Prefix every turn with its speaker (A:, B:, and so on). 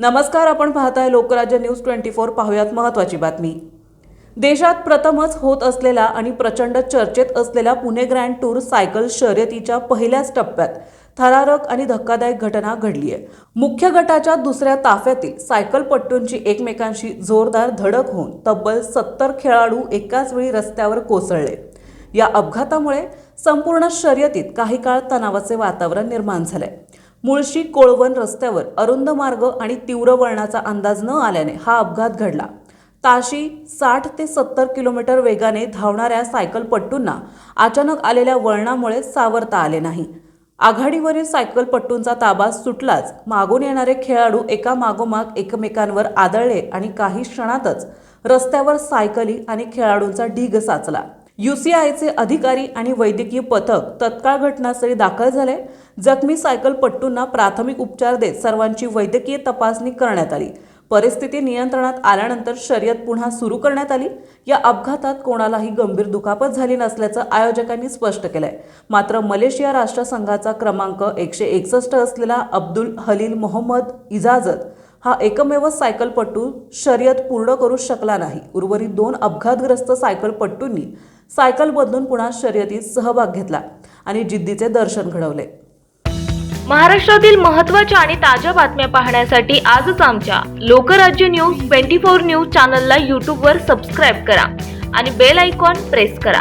A: नमस्कार आपण पाहताय लोकराज्य न्यूज ट्वेंटी फोर. पाहूयात महत्त्वाची बातमी. देशात प्रथमच होत असलेला आणि प्रचंड चर्चेत असलेला पुणे ग्रँड टूर सायकल शर्यतीच्या पहिल्याच टप्प्यात थरारक आणि धक्कादायक घटना घडली आहे मुख्य गटाच्या दुसऱ्या ताफ्यातील सायकलपट्टूंची एकमेकांशी जोरदार धडक होऊन तब्बल सत्तर खेळाडू एकाच वेळी रस्त्यावर कोसळले. या अपघातामुळे संपूर्ण शर्यतीत काही काळ तणावाचे वातावरण निर्माण झालंय. मुळशी कोळवण रस्त्यावर अरुंद मार्ग आणि तीव्र वळणाचा अंदाज न आल्याने हा अपघात घडला. ताशी साठ ते सत्तर किलोमीटर वेगाने धावणाऱ्या सायकलपट्टूंना अचानक आलेल्या वळणामुळे सावरता आले नाही. आघाडीवरील सायकलपट्टूंचा ताबा सुटलाच. मागून येणारे खेळाडू एका मागोमाग एकमेकांवर आदळले आणि काही क्षणातच रस्त्यावर सायकली आणि खेळाडूंचा ढीग साचला. युसीआयचे अधिकारी आणि वैद्यकीय पथक तत्काळ घटनास्थळी दाखल झाले. जखमी सायकलपट्टूंना प्राथमिक उपचार देत सर्वांची वैद्यकीय तपासणी करण्यात आली. परिस्थिती नियंत्रणात आल्यानंतर शर्यत पुन्हा सुरू करण्यात आली. या अपघातात कोणालाही गंभीर दुखापत झाली नसल्याचं आयोजकांनी स्पष्ट केलंय. मात्र मलेशिया राष्ट्रसंघाचा क्रमांक एकशे एकसष्ट असलेला अब्दुल हलील मोहम्मद इजाजत हा एकमेव सायकलपटू शर्यत पूर्ण करू शकला नाही. उर्वरित दोन अपघातग्रस्त सायकलपट्टूंनी सायकल बदलून पुन्हा शर्यतीत सहभाग घेतला आणि जिद्दीचे दर्शन घडवले.
B: महाराष्ट्रातील महत्त्वाच्या आणि ताज्या बातम्या पाहण्यासाठी आजच आमच्या Lokrajya news twenty four news चॅनलला यूट्यूबवर सबस्क्राईब करा आणि बेल आयकॉन प्रेस करा.